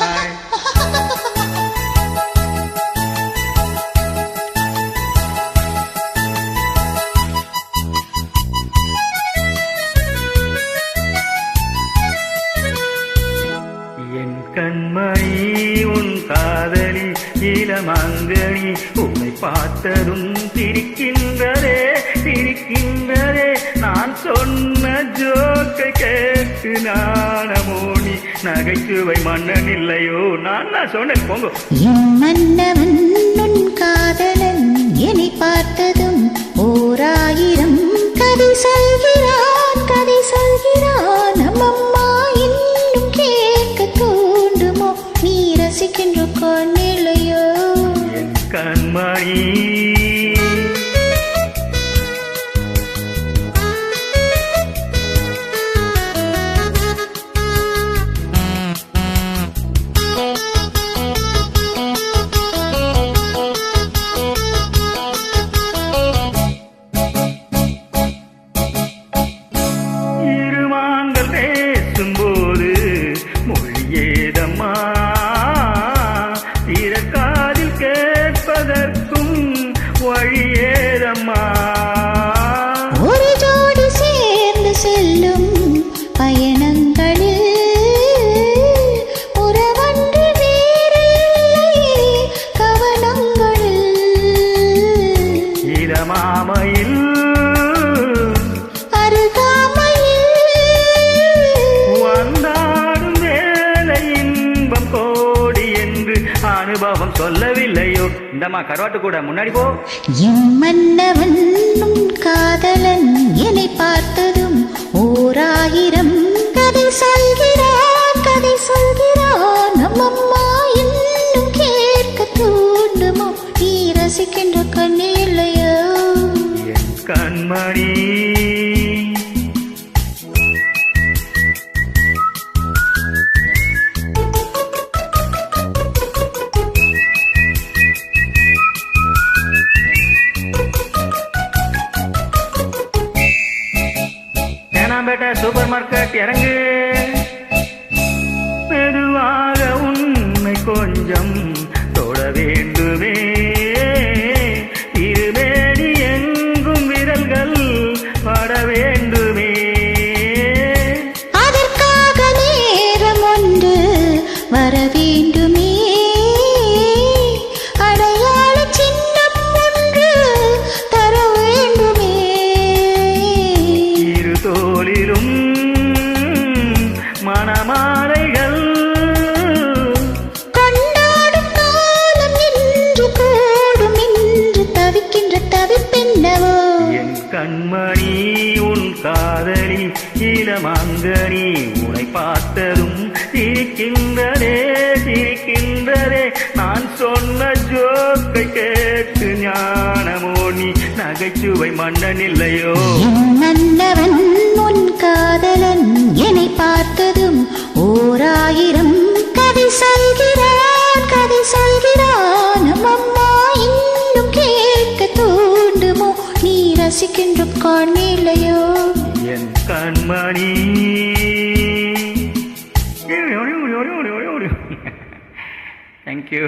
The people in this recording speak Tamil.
ஹாய் கண்மணி உன் காதலி இளமங்கனி உன்னை பார்த்ததும் சிரிக்கின்றதே சிரிக்கின்றதே. நான் சொன்ன ஜோக்கை கேட்டு நாணமோனி நகைச்சுவை மன்னன் இல்லையோ? நான் நான் சொன்னேன் போங்க. என் மன்னவன் உன் காதலன் என்னை பார்த்ததும் ஓராயிரம் கதை இளமாமையில் வந்தாடும் வேலை இன்பம் கோடி என்று அனுபவம் சொல்லவில்லையோ. இந்தம்மா கருவாட்டு கூட முன்னாடி போ. என் மன்னவன் காதலன் என்னை பார்த்ததும் ஓராயிரம் மணி. சூப்பர் மார்க்கெட் இறங்கு. வர வேண்டுமே அடையாள சின்னம் ஒன்று தர வேண்டுமே. இரு தோளிலும் மணமாலைகள் கொண்டாடும் காலம் இன்று கூடும் இன்று தவிக்கின்ற தவிப்பென்னவோ. என் கண்மணி காதலி இளமங்கனி உனை பார்த்ததும் சிரிக்கின்றதே சிரிக்கின்றதே. நான் சொன்ன ஜோக்கை கேட்டு ஞானமோ நீ நகைச்சுவை மன்னன் இல்லையோ? நல்லவன் உன் காதலன் என்னை பார்த்ததும் ஓர் ஆயிரம் கதை சொல்கிறான் கதை சொல்கிறான். அம்மா இன்னும் கேட்க தூண்டுமோ? நீ ரசிக்கின்ற காண்மையிலையோ என் கண்மணி. தேங்க்யூ